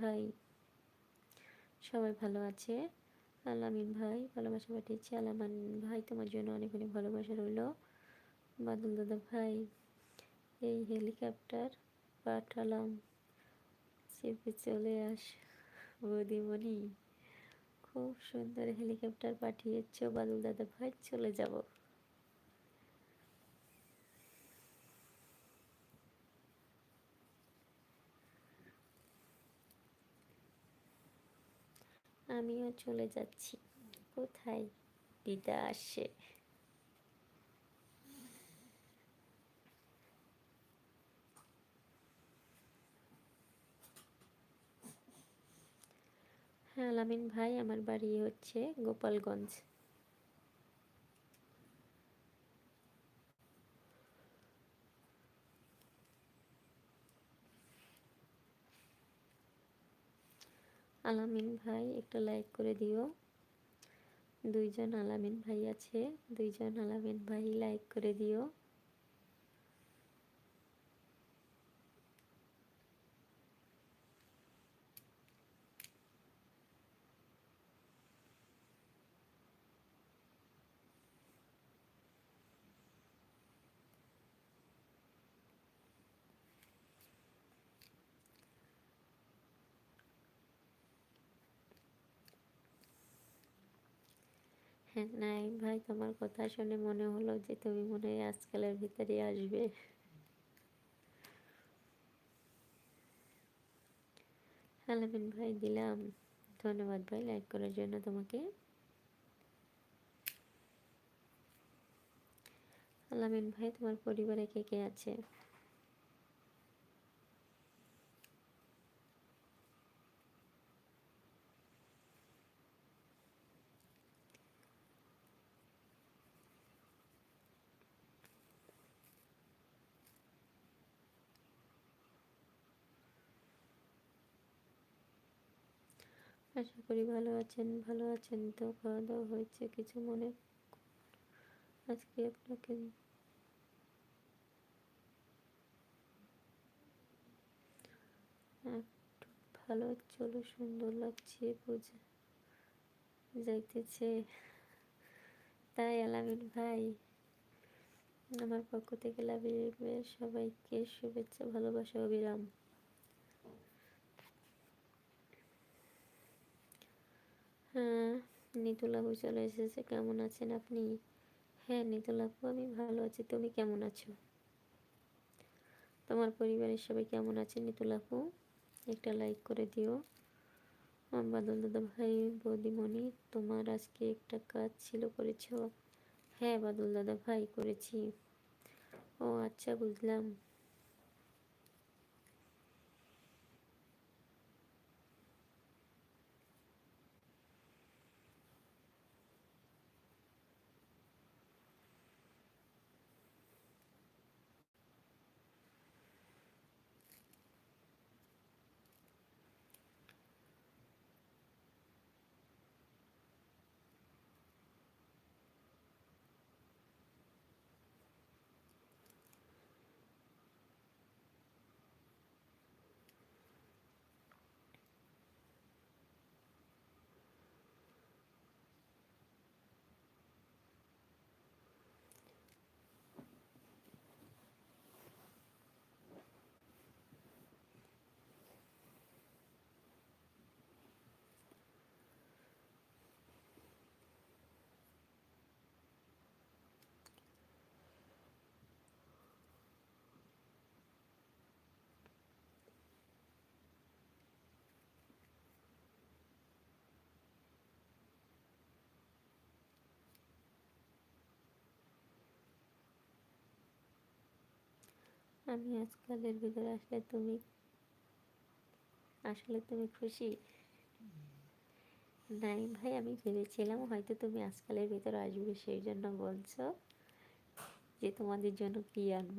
ভাই। সবাই ভালো আছে? আলামিন ভাই, ভালোবাসা পাঠিয়েছি। আলামিন ভাই, তোমার জন্য অনেক অনেক ভালোবাসা রইল। বাদল দাদা ভাই, এই হেলিকপ্টার পাঠালাম। চেপে চলে আস, বৌদিমণি। খুব সুন্দর হেলিকপ্টার পাঠিয়েছ বাদল দাদা ভাই, চলে যাব। আমিও চলে যাচ্ছি। কোথায় দিদা আসে? হ্যাঁ আলামিন ভাই আমার বাড়ি হচ্ছে গোপালগঞ্জ। আলামিন ভাই, একটা লাইক করে দিও। দুইজন আলামিন ভাই আছে, দুইজন আলামিন ভাই লাইক করে দিও। হ্যাঁ নাই ভাই, তোমার কথা শুনে মনে হলো যে তুমি মনে হয় আজকালের ভিতরে আসবে। আলামিন ভাই, দিলাম। ধন্যবাদ ভাই লাইক করার জন্য তোমাকে। আলামিন ভাই, তোমার পরিবারে কে কে আছে? আশা করি ভালো আছেন ভালো আছেন তো? খাওয়া দাওয়া হয়েছে কিছু মনে আজকে আপনাকে একটু ভালো চলো সুন্দর লাগছে বুঝে যাইতেছে। তাই আলামিন ভাই, আমার পক্ষ থেকে লাভিয়ে সবাইকে শুভেচ্ছা, ভালোবাসা, অবিরাম। নিতুল আপু চলে এসেছে, কেমন আছেন আপনি? হ্যাঁ নিতুল আপু, আমি ভালো আছি, তুমি কেমন আছো? তোমার পরিবারের সবাই কেমন আছে নিতুল আপু? একটা লাইক করে দিও। বাদল দাদা ভাই, বৌদিমণি, তোমার আজকে একটা কাজ ছিল করেছ? হ্যাঁ বাদল দাদা ভাই, করেছি। ও আচ্ছা বুঝলাম। আমি আজকালের ভিতরে আসলে তুমি আসলে তুমি খুশি? নাই ভাই, আমি ভেবেছিলাম হয়তো তুমি আজকালের ভিতরে আসবে, সেই জন্য বলছো যে তোমাদের জন্য কি আনব?